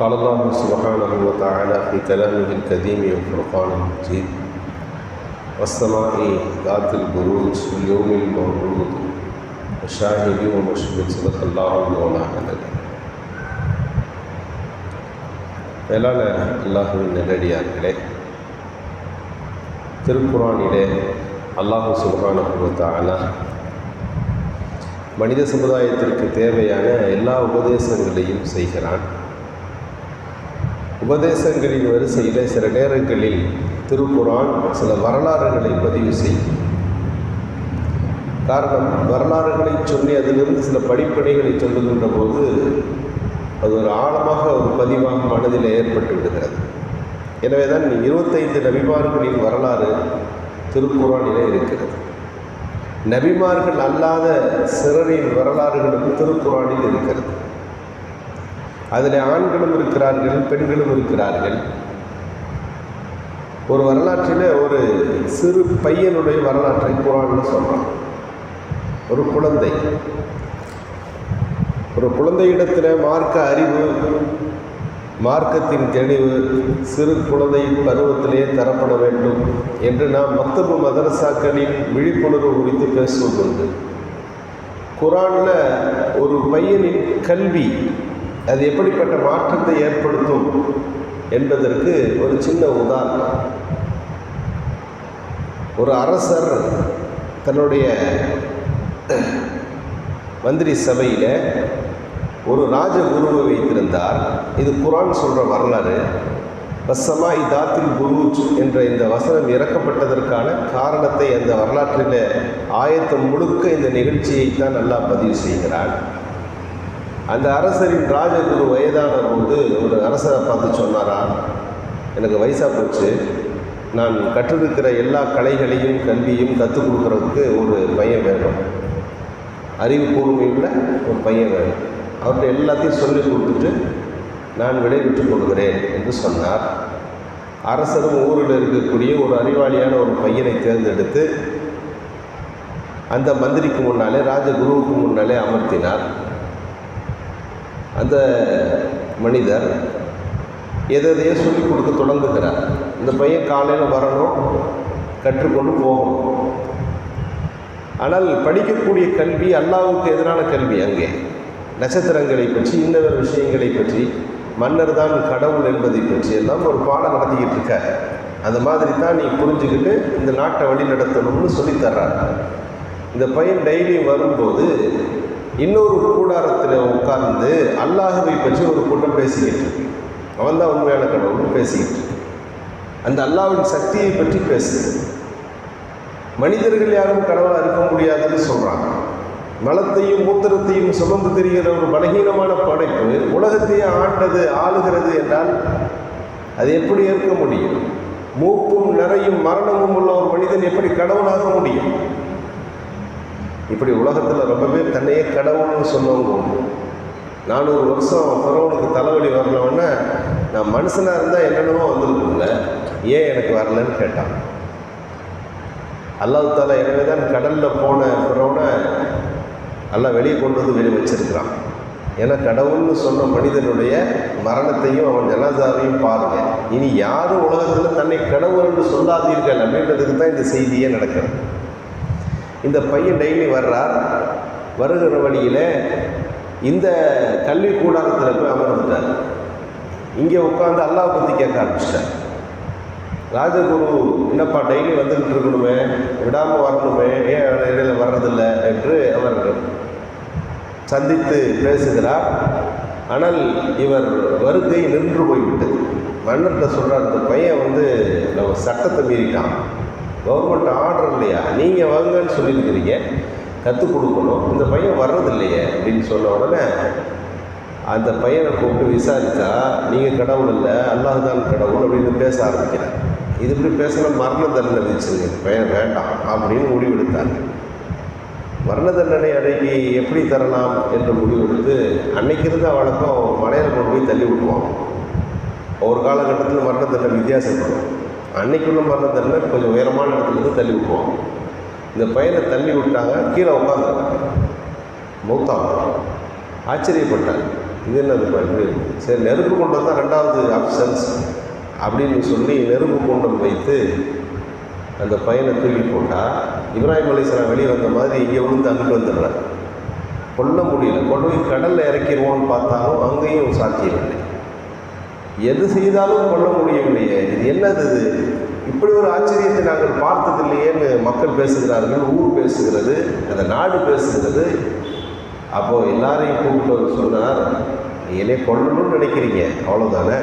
قال الله سبحانه وتعالى في كلامه الكريم والفرقان المجيد والسماء ذات البروج واليوم الموعود وشاهد ومشهد صدق الله المولانا العلي மேலான அல்லாஹுவின் நல்லடியார்களே திருக்குறானிலே அல்லாஹு சுபகான மனித சமுதாயத்திற்கு தேவையான எல்லா உபதேசங்களையும் செய்கிறான் உபதேசங்களின் வரிசையில் சில நேரங்களில் திருக்குறான் சில வரலாறுகளை பதிவு செய்யும். காரணம் வரலாறுகளை சொல்லி அதிலிருந்து சில படிப்பனைகளை சொல்லுகின்ற போது அது ஒரு ஆழமாக ஒரு பதிவாக மனதில் ஏற்பட்டு விடுகிறது. எனவே தான் இருபத்தைந்து நபிமார்களின் வரலாறு திருக்குறானிலே இருக்கிறது. நபிமார்கள் அல்லாத சிறரின் வரலாறுகளும் திருக்குறானில் இருக்கிறது. அதில் ஆண்களும் இருக்கிறார்கள் பெண்களும் இருக்கிறார்கள். ஒரு வரலாற்றில் ஒரு சிறு பையனுடைய வரலாற்றை குரான்னு சொல்கிறான் ஒரு குழந்தை. ஒரு குழந்தையிடத்தில் மார்க்க அறிவு மார்க்கத்தின் தெளிவு சிறு குழந்தையின் பருவத்திலே தரப்பட வேண்டும் என்று நாம் மத்தபு மதரசாக்களின் விழிப்புணர்வு குறித்து பேசுவதுண்டு. குரானில் ஒரு பையனின் கல்வி அது எப்படிப்பட்ட மாற்றத்தை ஏற்படுத்தும் என்பதற்கு ஒரு சின்ன உதாரணம். ஒரு அரசர் தன்னுடைய மந்திரி சபையில் ஒரு ராஜகுருவை வைத்திருந்தார். இது குரான் சொல்கிற வரலாறு. வசமா இதாத்தில் குருஜ் என்ற இந்த வசனம் இறக்கப்பட்டதற்கான காரணத்தை அந்த வரலாற்றில் ஆயத்தம் முழுக்க இந்த நிகழ்ச்சியை தான் நல்லா பதிவு செய்கிறான். அந்த அரசரின் ராஜகுரு வயதான போது ஒரு அரசரை பார்த்து சொன்னாரா? எனக்கு வயசாக போச்சு. நான் கற்றிருக்கிற எல்லா கலைகளையும் கல்வியும் கற்றுக் கொடுக்குறதுக்கு ஒரு பையன் வேணும். அறிவு கூர்மையுள்ள ஒரு பையன் வேணும். அவர்கிட்ட எல்லாத்தையும் சொல்லி கொடுத்துட்டு நான் விடைபெற்றுக் கொள்கிறேன் என்று சொன்னார். அரசரும் ஊரில் இருக்கக்கூடிய ஒரு அறிவாளியான ஒரு பையனை தேர்ந்தெடுத்து அந்த மந்திரிக்கு முன்னாலே ராஜகுருவுக்கு முன்னாலே அமர்த்தினார். அந்த மனிதர் எதையோ சொல்லிக் கொடுக்க தொடங்குகிறார். இந்த பையன் காலையில் வரணும் கற்றுக்கொண்டு போகணும். ஆனால் படிக்கக்கூடிய கல்வி அல்லாவுக்கு எதிரான கல்வி அங்கே. நட்சத்திரங்களை பற்றி இன்னொரு விஷயங்களை பற்றி மன்னர் தான் கடவுள் என்பதை பற்றி எல்லாம் ஒரு பாடம் நடத்திக்கிட்டு இருக்கார். அந்த மாதிரி தான் நீ புரிஞ்சுக்கிட்டு இந்த நாட்டை வழி நடத்தணும்னு சொல்லித்தர்றார் இந்த பையன் டெய்லியும் வரும்போது இன்னொரு கூடாரத்தில் அல்லாஹுவை பற்றி ஒரு கூட்டம் பேசிக்கிட்டு இருக்கு. அவன் தான் உண்மையான கடவுள்னு பேசிக்கிட்டு இருக்கு. அந்த அல்லாவின் சக்தியை பற்றி பேசு மனிதர்கள் யாரும் கடவுளாக இருக்க முடியாதுன்னு சொல்கிறாங்க மலத்தையும் மூத்திரத்தையும் சுமந்து தெரிகிற ஒரு பலகீனமான படைப்பு உலகத்தையே ஆண்டது ஆளுகிறது என்றால் அது எப்படி ஏற்க முடியும்? மூப்பும் நிறையும் மரணமும் உள்ள ஒரு மனிதன் எப்படி கடவுளாக முடியும்? இப்படி உலகத்தில் ரொம்பவே தன்னையே கடவுள்னு சொன்னவங்க உண்டு. நானூறு வருஷம் பிறவனுக்கு தலைவலி வரலவொன்னே நான் மனுஷனாக இருந்தால் என்னென்னமோ வந்துருக்கும்ல. ஏன் எனக்கு வரலன்னு கேட்டான். அல்லாஹ் தாலா எனவே தான் கடலில் போன பிறவனை எல்லாம் வெளியே கொண்டு வந்து வெளியே வச்சிருக்கிறான். ஏன்னா கடவுள்னு சொன்ன மனிதனுடைய மரணத்தையும் அவன் ஜனாதாவையும் பாருங்க. இனி யாரும் உலகத்தில் தன்னை கடவுள் என்று சொல்லாதீர்கள் அப்படின்றதுக்கு தான் இந்த செய்தியே நடக்கிறது. இந்த பையன் டெய்லி வர்றார். வருகிற வழியில் இந்த கல்வி கூடாரத்தில் போய் அமர்ந்துட்டார். இங்கே உட்காந்து அல்லாவை பற்றி கேட்க ஆரம்பிச்சிட்டார். ராஜகுரு என்னப்பா டெய்லி வந்துக்கிட்டு இருக்கணுமே விடாமல் வரணுமே ஏன் இடையில வர்றதில்லை என்று அவர் சந்தித்து பேசுகிறார். ஆனால் இவர் வருகை நின்று போய்விட்டது. மன்னர்கிட்ட சொல்கிறார் இந்த பையன் வந்து நம்ம சட்டத்தை மீறிட்டான். கவர்மெண்ட் ஆர்டர் இல்லையா? நீங்கள் வாங்கன்னு சொல்லியிருக்கிறீங்க. கற்றுக் கொடுக்கணும். இந்த பையன் வர்றதில்லையே அப்படின்னு சொன்ன உடனே அந்த பையனை கூப்பிட்டு விசாரித்தா நீங்கள் கடவுள் இல்லை அல்லாஹ் தான் கடவுள் அப்படின்னு பேச ஆரம்பிக்கிறார். இது இப்படி பேசுகிற மரண தண்டனை விதிச்சுங்க இந்த பையன் வேண்டாம் அப்படின்னு முடிவெடுத்தாங்க மரண தண்டனை அன்னைக்கு எப்படி தரலாம் என்று முடிவெடுத்து அன்னைக்கு இருந்த வழக்கம் மலையில் கொண்டு போய் தள்ளி விட்டுருவான். ஒரு காலகட்டத்தில் மரண தண்டனை வித்தியாசப்படும். அன்னைக்குள்ள மரண தண்டனை கொஞ்சம் உயரமான இடத்துல இருந்து தள்ளி விடுவோம் இந்த பையனை தள்ளி விட்டாங்க கீழே உட்காந்துருக்காங்க மௌத்தாங்க ஆச்சரியப்பட்டாங்க இது என்னது இப்போ சரி நெருப்பு கொண்டு வந்தால் ரெண்டாவது ஆப்ஷன்ஸ் அப்படின்னு சொல்லி நெருப்பு கொண்டு வைத்து அந்த பையனை தூக்கி போட்டால் இப்ராஹிம் அலிஸ்லாம் வெளியே வந்த மாதிரி இங்கே விழுந்து அங்கிட்டு வந்துடுறாங்க கொல்ல முடியல. கொண்டு போய் கடலில் இறக்கிடுவோன்னு பார்த்தாலும் அங்கேயும் சாத்தியமில்லை. எது செய்தாலும் கொல்ல முடியவில்லையே. இது என்னது இது? இப்படி ஒரு ஆச்சரியத்தை நாங்கள் பார்த்ததில்லையேன்னு மக்கள் பேசுகிறார்கள் ஊர் பேசுகிறது அந்த நாடு பேசுகிறது. அப்போது எல்லாரையும் கூப்பிட்டு வந்து சொன்னார் என்னை கொள்ளணும்னு நினைக்கிறீங்க? அவ்வளோதானே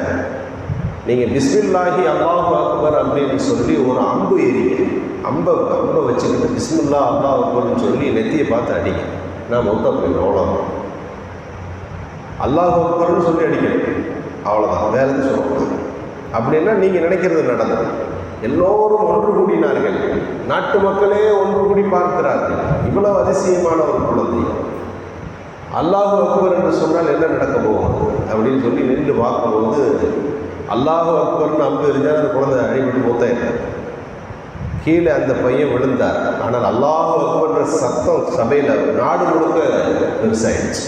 நீங்கள் பிஸ்மில்லாஹி அல்லாஹு அக்பர் அப்படின்னு சொல்லி ஒரு அம்பு எறிங்க அம்பை அம்பை வச்சுக்கிட்டு பிஸ்மில்லா அல்லாஹ் அக்பர்னு சொல்லி நெத்தியை பார்த்து அடிங்க. நான் மொத்தம் போயிடும் அவ்வளோதான் அல்லாஹ் அக்பர்னு சொல்லி அடிக்கணும். அவ்வளோதான் வேலை எதுவும் சொல்லக்கூடாது. அப்படின்னா நீங்கள் நினைக்கிறது நடந்தது. எல்லோரும் ஒன்று கூடினார்கள். நாட்டு மக்களே ஒன்று கூடி பார்க்கிறார்கள். இவ்வளவு அதிசயமான ஒரு குழந்தை. அல்லாஹு அக்பர் என்று சொன்னால் என்ன நடக்க போகும்? அப்படின்னு சொல்லி நின்று பார்க்கும்போது அல்லாஹு அக்பர்னு அம்பு எரிஞ்சால் அந்த குழந்தை அழிவிட்டு மூத்தாயிருந்தார் கீழே அந்த பையன் விழுந்தார். ஆனால் அல்லாஹு அக்பர்ன்ற சத்தம் சபையில் நாடு முழுக்க பெருசாயிடுச்சு.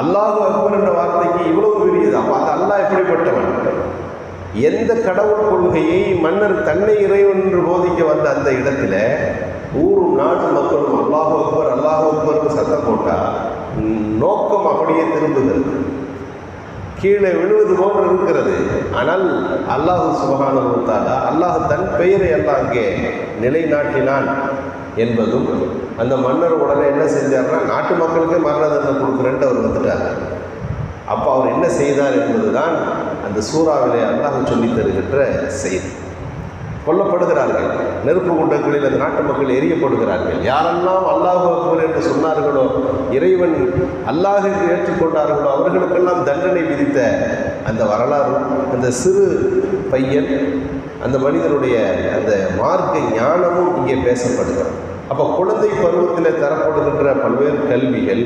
அல்லாஹு அக்பர் என்ற வார்த்தைக்கு இவ்வளவு பெரியது அப்போ அந்த அல்லாஹ் எப்படிப்பட்டவன்? எந்த கடவுள் கொள்கையை மன்னர் தன்னை இறைவன் என்று போதிக்க வந்த அந்த இடத்துல ஊரும் நாட்டு மக்களும் அல்லாஹு அக்பர் அல்லாஹு அக்பர்னு சத்தம் போட்டால் நோக்கம் அப்படியே திரும்புகிறது கீழே விழுவது போன்று இருக்கிறது. ஆனால் அல்லாஹு சுபகானுத்தாலா அல்லாஹ் தன் பெயரை எல்லாம் அங்கே நிலைநாட்டினான் என்பதும் அந்த மன்னர் உடனே என்ன செஞ்சார்னா நாட்டு மக்களுக்கே மரண தண்டனை கொடுக்குறேன்ட்டு அவர் வந்துட்டார். அப்போ அவர் என்ன செய்தார் என்பதுதான் அந்த சூறாவிலே அல்லாஹ் சொல்லித் தருகின்ற செய்தி. கொல்லப்படுகிறார்கள். நெருப்பு குண்டங்களில் அந்த நாட்டு மக்கள் எரியப்படுகிறார்கள். யாரெல்லாம் அல்லாஹ் அக்பர் என்று சொன்னார்களோ இறைவன் அல்லாஹ் ஏற்றுக்கொண்டார்களோ அவர்களுக்கெல்லாம் தண்டனை விதித்த அந்த வரலாறு அந்த சிறு பையன் அந்த மனிதனுடைய அந்த மார்க்க ஞானமும் இங்கே பேசப்படுகிறது. அப்போ குழந்தை பருவத்தில் தரப்படுகின்ற பல்வேறு கல்விகள்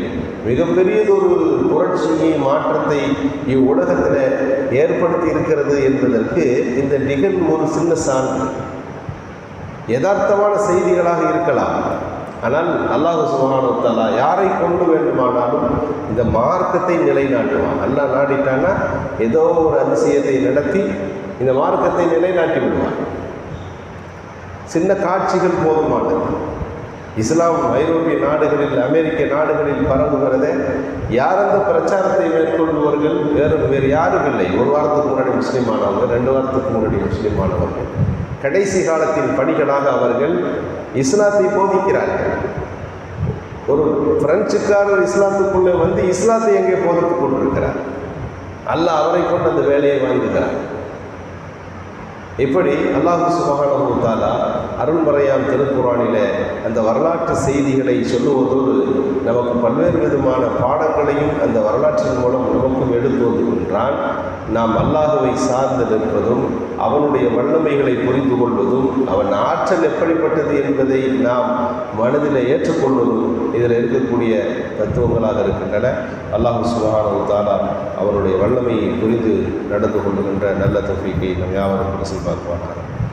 மிகப்பெரியதொரு புரட்சியை மாற்றத்தை இவ்வுலகத்தில் ஏற்படுத்தி இருக்கிறது என்பதற்கு இந்த நிகழ்வு ஒரு சின்ன சான்று. யதார்த்தமான செய்திகளாக இருக்கலாம். ஆனால் அல்லாஹ் சுபஹானுத்தாலா யாரை கொண்டு வேண்டுமானாலும் இந்த மார்க்கத்தை நிலைநாட்டுவான். அல்லா நாடிட்டான்னா ஏதோ ஒரு அதிசயத்தை நடத்தி இந்த மார்க்கத்தை நிலைநாட்டி விடுவான் சின்ன காட்சிகள் போதுமானது. இஸ்லாம் ஐரோப்பிய நாடுகளில் அமெரிக்க நாடுகளில் பரவுகிறதே யார் அந்த பிரச்சாரத்தை மேற்கொள்பவர்கள் வேறு வேறு யாரும் இல்லை. ஒரு வாரத்துக்கு முன்னாடி முஸ்லீம் ஆனவங்க ரெண்டு வாரத்துக்கு முன்னாடி முஸ்லீம் ஆனவர்கள் கடைசி காலத்தின் பணிகளாக அவர்கள் இஸ்லாத்தை போதிக்கிறார்கள். ஒரு பிரெஞ்சுக்காரர் இஸ்லாத்துக்குள்ளே வந்து இஸ்லாத்தை எங்கே போதித்துக் கொண்டிருக்கிறார்? அல்லாஹ் அவரை கொண்டு அந்த வேலையை வாங்குகிறார். இப்படி அல்லாஹு சுபஹானஹு தாலா அருள்மறையாம் திருக்குறானில அந்த வரலாற்று செய்திகளை சொல்லுவதோடு நமக்கு பல்வேறு விதமான பாடங்களையும் அந்த வரலாற்றின் மூலம் நமக்கும் எடுத்து வருகின்றான் நாம் அல்லாஹுவை சார்ந்து நிற்பதும் அவனுடைய வல்லமைகளை புரிந்து கொள்வதும் அவன் ஆற்றல் எப்படிப்பட்டது என்பதை நாம் மனதில் ஏற்றுக்கொள்வதும் இதில் இருக்கக்கூடிய தத்துவங்களாக இருக்கின்றன. அல்லாஹு சுபஹானஹு தாலா அவருடைய வல்லமையை புரிந்து நடந்து கொள்ளுகின்ற நல்ல தொகைக்கு நம் யாவரும் subhanahu wa.